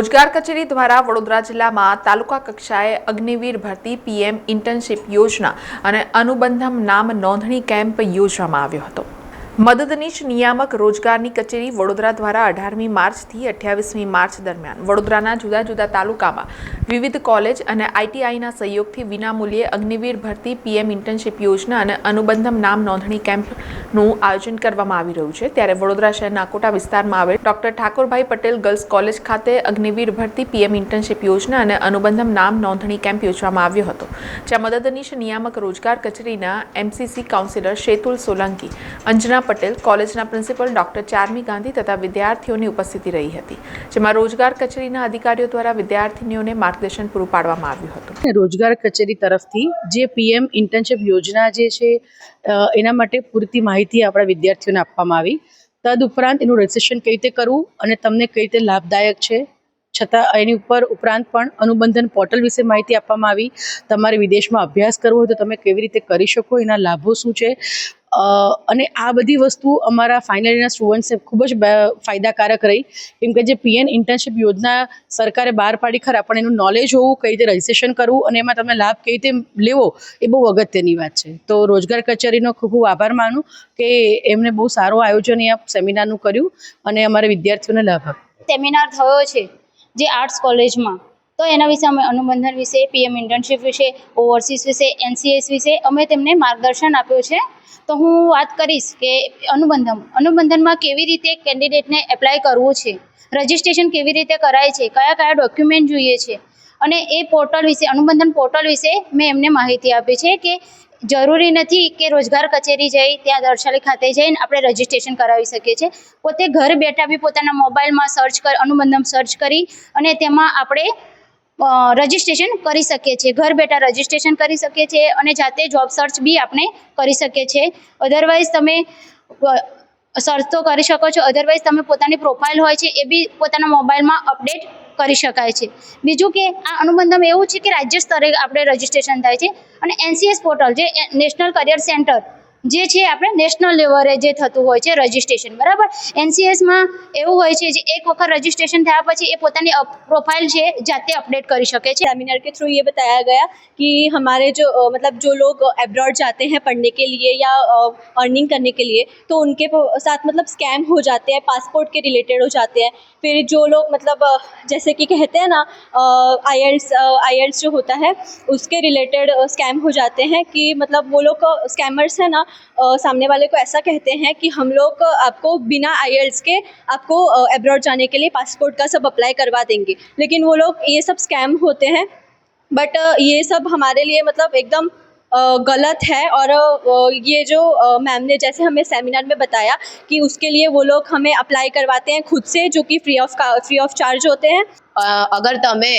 રોજગાર કચેરી દ્વારા વડોદરા જિલ્લામાં તાલુકા કક્ષાએ અગ્નિવીર ભરતી પીએમ ઇન્ટર્નશીપ યોજના અને અનુબંધમ નામ નોંધણી કેમ્પ યોજવામાં આવ્યો હતો. મદદનીશ નિયામક રોજગારની કચેરી વડોદરા દ્વારા અઢારમી માર્ચથી અઠ્યાવીસમી માર્ચ દરમિયાન. વડોદરાના જુદા જુદા તાલુકામાં વિવિધ કોલેજ અને આઈટીઆઈના સહયોગથી વિનામૂલ્યે અગ્નિવીર ભરતી પીએમ ઇન્ટર્નશીપ યોજના અને અનુબંધમ નામ નોંધણી કેમ્પનું આયોજન કરવામાં આવી રહ્યું છે. ત્યારે વડોદરા શહેરના કોટા વિસ્તારમાં આવેલ doctor Thakorbhai Patel girls college ખાતે અગ્નિવીર ભરતી પીએમ ઇન્ટર્નશીપ યોજના અને અનુબંધમ નામ નોંધણી કેમ્પ યોજવામાં આવ્યો હતો, જ્યાં મદદનીશ નિયામક રોજગાર કચેરીના એમસીસી કાઉન્સિલર શેતુલ સોલંકી, અંજના પટેલ કોલેજના પ્રિન્સિપલ ડોક્ટર ચાર્મી ગાંધી તથા વિદ્યાર્થીઓની ઉપસ્થિતિ રહી હતી, જેમાં રોજગાર કચેરીના અધિકારીઓ દ્વારા વિદ્યાર્થીનીઓને માર્ગદર્શન પૂરું પાડવામાં આવ્યું હતું. રોજગાર કચેરી તરફથી જે પીએમ ઇન્ટર્નશીપ યોજના જે છે એના માટે પૂરતી માહિતી આપણા વિદ્યાર્થીઓને આપવામાં આવી. તદ ઉપરાંત એનું રજિસ્ટ્રેશન કઈ રીતે કરવું અને તમને કઈ રીતે લાભદાયક છે, છતાં એની ઉપર ઉપરાંત પણ અનુબંધન પોર્ટલ વિશે માહિતી આપવામાં આવી. તમારે વિદેશમાં અભ્યાસ કરવો હોય તો તમે કેવી રીતે કરી શકો, એના લાભો શું છે અને આ બધી વસ્તુ અમારા ફાઇનલ યરના સ્ટુડન્ટ્સને ખૂબ જ ફાયદાકારક રહી. કેમ કે જે પીએન ઇન્ટર્નશીપ યોજના સરકારે બહાર પાડી ખરા, પણ એનું નોલેજ હોવું કઈ રીતે રજિસ્ટ્રેશન કરવું અને એમાં તમે લાભ કઈ રીતે લેવો એ બહુ અગત્યની વાત છે. તો રોજગાર કચેરીનો ખૂબ ખૂબ આભાર માનું કે એમને બહુ સારું આયોજન આ સેમિનારનું કર્યું અને અમારા વિદ્યાર્થીઓને લાભ આપ્યો. સેમિનાર થયો છે જે આર્ટ્સ કોલેજમાં તો એના વિશે અમે અનુબંધન વિશે પીએમ ઇન્ટર્નશીપ વિશે ઓવરસીઝ વિશે એનસીએસ વિશે અમે તેમને માર્ગદર્શન આપ્યું છે. તો હું વાત કરીશ કે અનુબંધન, અનુબંધનમાં કેવી રીતે કેન્ડિડેટને એપ્લાય કરવું છે? રજિસ્ટ્રેશન કેવી રીતે કરાય છે? કયા કયા ડોક્યુમેન્ટ જોઈએ છે? અને એ પોર્ટલ વિશે, અનુબંધન પોર્ટલ વિશે મેં એમને માહિતી આપી છે કે જરૂરી નથી કે રોજગાર કચેરી જઈ, ત્યાં દર્શાલી ખાતે જઈને આપણે રજિસ્ટ્રેશન કરાવી શકીએ છીએ. પોતે ઘર બેઠા બી પોતાના મોબાઈલમાં સર્ચ કર, અનુબંધન સર્ચ કરી અને તેમાં આપણે રજિસ્ટ્રેશન કરી શકીએ છીએ. ઘર બેઠા રજિસ્ટ્રેશન કરી શકીએ છીએ અને જાતે જોબ સર્ચ બી આપણે કરી શકીએ છીએ. અધરવાઇઝ તમે સર્ચ તો કરી શકો છો. અધરવાઇઝ તમે પોતાની પ્રોફાઇલ હોય છે એ બી પોતાના મોબાઈલમાં અપડેટ કરી શકાય છે. બીજું કે આ અનુબંધમ એવું છે કે રાજ્ય સ્તરે આપણે રજિસ્ટ્રેશન થાય છે. અને એનસીએસ પોર્ટલ જે નેશનલ કરિયર સેન્ટર જે છે આપણે નેશનલ લેવલે જે થતું હોય છે રજિસ્ટ્રેશન બરાબર એનસીએસમાં એવું હોય છે જે એક વખત રજિસ્ટ્રેશન થયા પછી એ પોતાની પ્રોફાઇલ છે જાતે અપડેટ કરી શકે છે सेमिनार के थ्रू ये बताया गया कि हमारे जो अ, मतलब जो लोग एब्रॉड जाते हैं पढ़ने के लिए या अर्निंग करने के लिए तो उनके प- साथ मतलब स्कैम हो जाते हैं पासपोर्ट के रिलेटेड हो जाते हैं फिर जो लोग मतलब अ, जैसे कि कहते हैं ना आई एल्स जो होता है उसके रिलेटेड स्कैम हो जाते हैं कि मतलब वो लोग स्कैमर्स हैं ना अ, सामने वाले को ऐसा कहते हैं कि हम लोग आपको बिना आई के आपको एब्रॉड जाने के लिए पासपोर्ट का सब अप्लाई करवा देंगे। लेकिन वो लोग ये सब स्कैम होते हैं। बट ये सब हमारे लिए मतलब एकदम गलत है और अ, ये जो मैम ने जैसे हमें सेमिनार में बताया कि उसके लिए वो लोग हमें अप्लाई करवाते हैं खुद से जो कि free of free of charge होते हैं અ, અગર તમે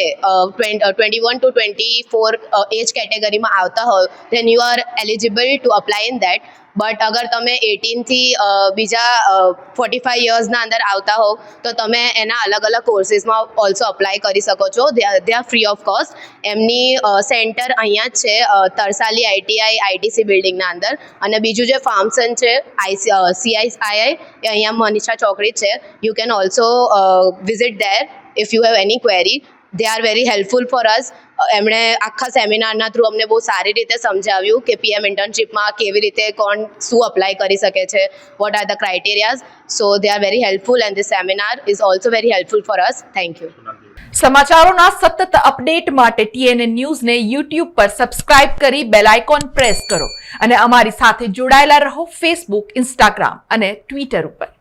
twenty one to twenty four age કેટેગરીમાં આવતા હો then you are eligible to apply in that but અગર તમે એટીનથી બીજા ફોર્ટી ફાઈવ યર્સના અંદર આવતા હો તો તમે એના અલગ અલગ કોર્સીસમાં ઓલ્સો અપ્લાય કરી શકો છો they are free of cost એમની સેન્ટર અહીંયા જ છે તરસાલી આઈટીઆઈ આઈટીસી બિલ્ડિંગના અંદર અને બીજું જે ફાર્મસન છે આઈસી સીઆઈઆઈ એ અહીંયા મનીષા ચોકડી છે you can also visit there if you have any query they are very helpful for us એમણે આખા સેમિનારના થ્રુ અમને બહુ સારી રીતે સમજાવ્યું કે પીએમ ઇન્ટર્નશીપમાં કેવી રીતે કોણ શું અપ્લાય કરી શકે છે what are the criterias so they are very helpful and the seminar is also very helpful for us thank you સમાચારોના સતત અપડેટ માટે ટીએનએ ન્યૂઝને યુટ્યુબ પર સબસ્ક્રાઇબ કરી બેલ આઇકોન પ્રેસ કરો અને અમારી સાથે જોડાયેલા રહો ફેસબુક ઇન્સ્ટાગ્રામ અને ટ્વિટર ઉપર.